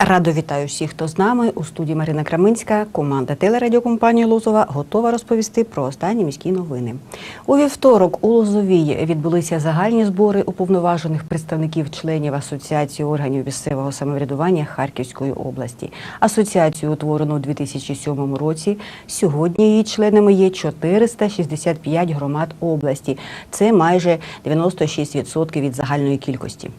Радо вітаю всіх, хто з нами. У студії Марина Краминська. Команда телерадіокомпанії Лозова готова розповісти про останні міські новини. У вівторок у Лозовій відбулися загальні збори уповноважених представників членів Асоціації органів місцевого самоврядування Харківської області. Асоціацію утворено у 2007 році. Сьогодні її членами є 465 громад області. Це майже 96% від загальної кількості.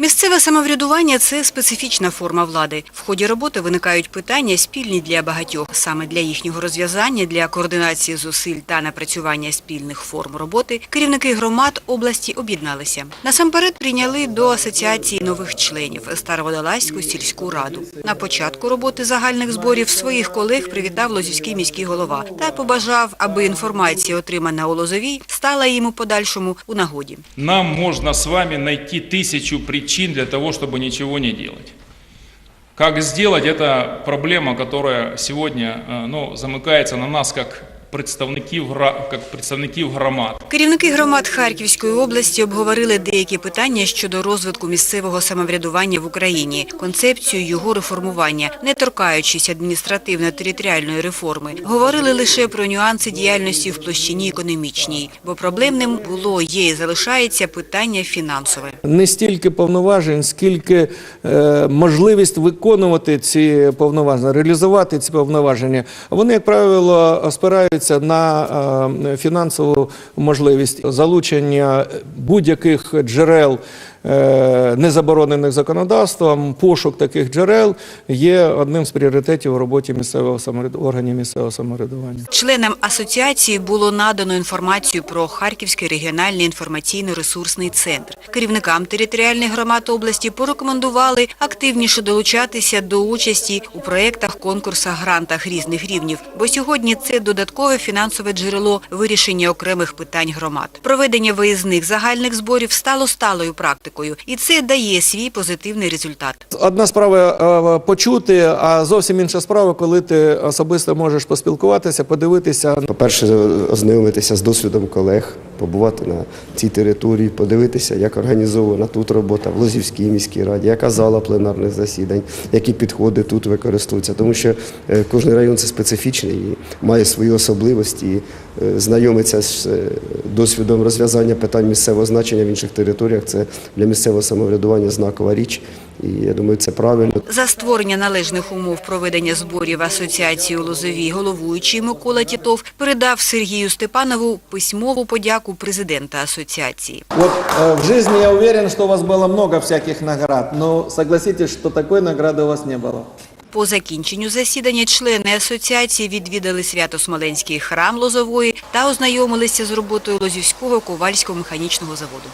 Місцеве самоврядування це специфічна форма влади. В ході роботи виникають питання спільні для багатьох. Саме для їхнього розв'язання, для координації зусиль та напрацювання спільних форм роботи керівники громад області об'єдналися. Насамперед прийняли до асоціації нових членів Староводолазьку сільську раду. На початку роботи загальних зборів своїх колег привітав Лозівський міський голова та побажав, аби інформація, отримана у Лозовій, стала їм у подальшому у нагоді. Нам можно с вами найти тысячу причин для того, чтобы ничего не делать. Как сделать, это проблема, которая сегодня э, ну, замыкается на нас как представників, гра- представників громад. Керівники громад Харківської області обговорили деякі питання щодо розвитку місцевого самоврядування в Україні, концепцію його реформування, не торкаючись адміністративно-територіальної реформи. Говорили лише про нюанси діяльності в площині економічній, бо проблемним було, є і залишається питання фінансове. не стільки повноважень, скільки е, можливість виконувати ці повноваження, реалізувати ці повноваження. Вони, як правило, спираються на е, фінансову можливість залучення будь-яких джерел. Е, Не заборонених законодавством, пошук таких джерел є одним з пріоритетів у роботі місцевого органів місцевого самоврядування. Членам асоціації було надано інформацію про Харківський регіональний інформаційно-ресурсний центр. Керівникам територіальних громад області порекомендували активніше долучатися до участі у проєктах, конкурсах, грантах різних рівнів, бо сьогодні це додаткове фінансове джерело вирішення окремих питань громад. Проведення виїзних загальних зборів стало сталою практикою, і це дає свій позитивний результат. Одна справа е, почути, а зовсім інша справа, коли ти особисто можеш поспілкуватися, подивитися По-перше, ознайомитися з досвідом колег, побувати на цій території, подивитися, як організована тут робота в Лозівській міській раді, яка зала пленарних засідань, які підходи тут використовуються. Тому що е, кожен район це специфічний і має свої особливості І, е, Знайомиться з е, досвідом розв'язання питань місцевого значення в інших територіях. Це для місцевого самоврядування знакова річ. І я думаю, це правильно. За створення належних умов проведення зборів асоціації у Лозовій головуючий Микола Тітов передав Сергію Степанову письмову подяку президента асоціації. Вот э, в жизни я уверен, что у вас было много всяких наград, но согласитесь, что такой награды у вас не было. По закінченню засідання члени асоціації відвідали Свято-Смоленський храм Лозової та ознайомилися з роботою Лозівського ковальського механічного заводу.